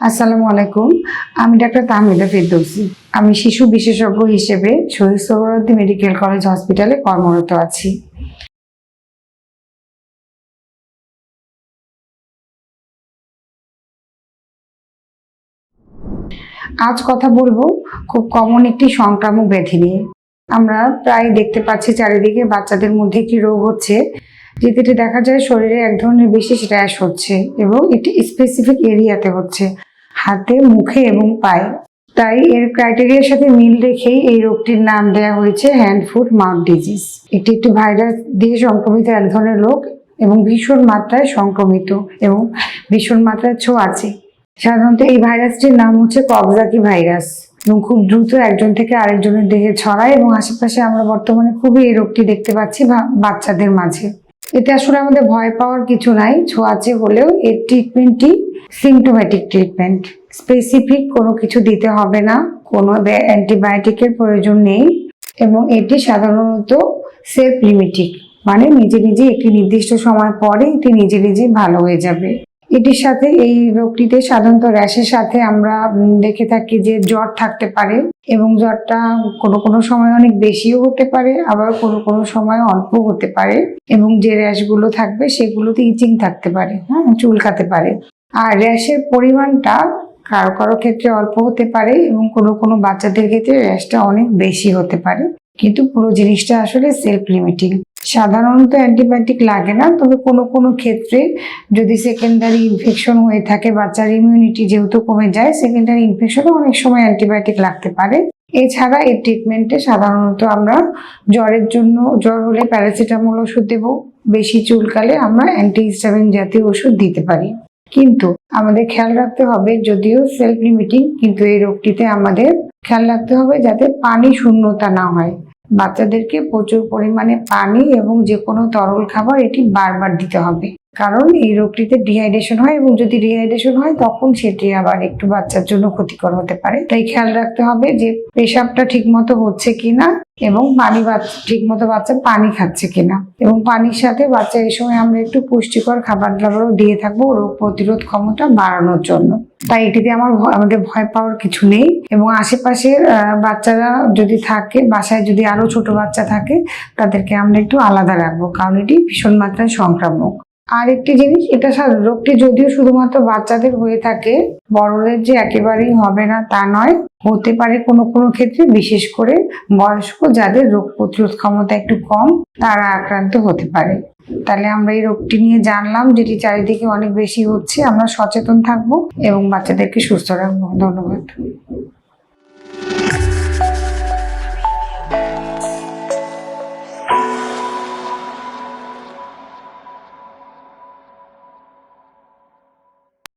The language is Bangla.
আসসালামু আলাইকুম। আমি ডাক্তার তাহমিদা ফেরদৌসি। আমি শিশু বিশেষজ্ঞ হিসেবে শহীদ সোহরাওয়ার্দী মেডিকেল কলেজ হসপিটালে কর্মরত আছি। আজ কথা বলব খুব কমন একটি সংক্রামক ব্যাধি নিয়ে। আমরা প্রায় দেখতে পাচ্ছি চারিদিকে বাচ্চাদের মধ্যে একটি রোগ হচ্ছে যেটি দেখা যায় শরীরে এক ধরনের বিশেষ র্যাশ হচ্ছে এবং এটি স্পেসিফিক এরিয়াতে হচ্ছে, হাতে, মুখে এবং পায়ে। তাই এর ক্রাইটেরিয়ার সাথে মিল রেখেই এই রোগটির নাম দেওয়া হয়েছে হ্যান্ড ফুট মাউথ ডিজিজ এটি একটি ভাইরাস দিয়ে সংক্রমিত এক ধরনের রোগ এবং ভীষণ মাত্রায় সংক্রমিত এবং ভীষণ মাত্রায় ছো আছে। সাধারণত এই ভাইরাসটির নাম হচ্ছে কবজাকি ভাইরাস এবং খুব দ্রুত একজন থেকে আরেকজনের দেহে ছড়ায় এবং আশেপাশে আমরা বর্তমানে খুবই এই রোগটি দেখতে পাচ্ছি বাচ্চাদের মাঝে। এতে আসলে আমাদের ভয় পাওয়ার কিছু নাই। ছোঁয়াচে হলেও এর ট্রিটমেন্টটি সিমটোম্যাটিক ট্রিটমেন্ট স্পেসিফিক কোনো কিছু দিতে হবে না। কোনো অ্যান্টিবায়োটিকের প্রয়োজন নেই। এবং এটি সাধারণত সেলফ লিমিটিক মানে নিজে নিজে একটি নির্দিষ্ট সময় পরে এটি নিজে নিজে ভালো হয়ে যাবে। এটির সাথে, এই রোগটিতে সাধারণত র্যাশের সাথে আমরা দেখে থাকি যে জ্বর থাকতে পারে এবং জ্বরটা কোনো কোনো সময় অনেক বেশিও হতে পারে, আবার কোনো কোনো সময় অল্প হতে পারে এবং যে র্যাশগুলো থাকবে সেগুলোতে ইচিং থাকতে পারে হ্যাঁ চুলকাতে পারে। আর র্যাশের পরিমাণটা কারও কারও ক্ষেত্রে অল্প হতে পারে এবং কোনো কোনো বাচ্চাদের ক্ষেত্রে র্যাশটা অনেক বেশি হতে পারে। কিন্তু পুরো জিনিসটা আসলে সেলফ লিমিটিং সাধারণত অ্যান্টিবায়োটিক লাগে না, তবে কোনো কোনো ক্ষেত্রে যদি সেকেন্ডারি ইনফেকশন হয়ে থাকে, বাচ্চার ইমিউনিটি যেহেতু কমে যায় সেকেন্ডারি ইনফেকশনে অনেক সময় অ্যান্টিবায়োটিক লাগতে পারে। এছাড়া এই ট্রিটমেন্টে সাধারণত আমরা জ্বরের জন্য, জ্বর হলে প্যারাসিটামল ওষুধ দেবো, বেশি চুলকালে আমরা অ্যান্টিহিস্টামিন জাতীয় ওষুধ দিতে পারি। কিন্তু আমাদের খেয়াল রাখতে হবে, যদিও সেলফ লিমিটিং কিন্তু এই রোগটিতে আমাদের খেয়াল রাখতে হবে যাতে পানি শূন্যতা না হয়। বাচ্চাদেরকে প্রচুর পরিমাণে পানি এবং যে কোনো তরল খাবার এটি বারবার দিতে হবে। কারণ এই রোগটিতে ডিহাইড্রেশন হয় এবং যদি ডিহাইড্রেশন হয়, তখন সেটি আবার একটু বাচ্চার জন্য ক্ষতিকর হতে পারে। তাই খেয়াল রাখতে হবে যে পেশাবটা ঠিক মতো হচ্ছে কিনা এবং পানি ঠিক মতো বাচ্চা পানি খাচ্ছে কিনা। এবং পানির সাথে বাচ্চা এই সময় আমরা একটু পুষ্টিকর খাবার দাবারও দিয়ে থাকব, রোগ প্রতিরোধ ক্ষমতা বাড়ানোর জন্য। তাই এটিতে আমার আমাদের ভয় পাওয়ার কিছু নেই এবং আশেপাশের বাচ্চারা যদি থাকে, বাসায় যদি আরও ছোট বাচ্চা থাকে, তাদেরকে আমরা একটু আলাদা রাখব, কারণ এটি ভীষণ মাত্রায় সংক্রামক। আর একটি জিনিস, এটা রোগটি যদিও শুধুমাত্র বাচ্চাদের হয়ে থাকে, বড়দের যে একেবারেই হবে না তা নয়, হতে পারে কোনো কোনো ক্ষেত্রে, বিশেষ করে বয়স্ক যাদের রোগ প্রতিরোধ ক্ষমতা একটু কম, তারা আক্রান্ত হতে পারে। তাহলে আমরা এই রোগটি নিয়ে জানলাম, যেটি চারিদিকে অনেক বেশি হচ্ছে, আমরা সচেতন থাকব এবং বাচ্চাদেরকে সুস্থ রাখব। ধন্যবাদ।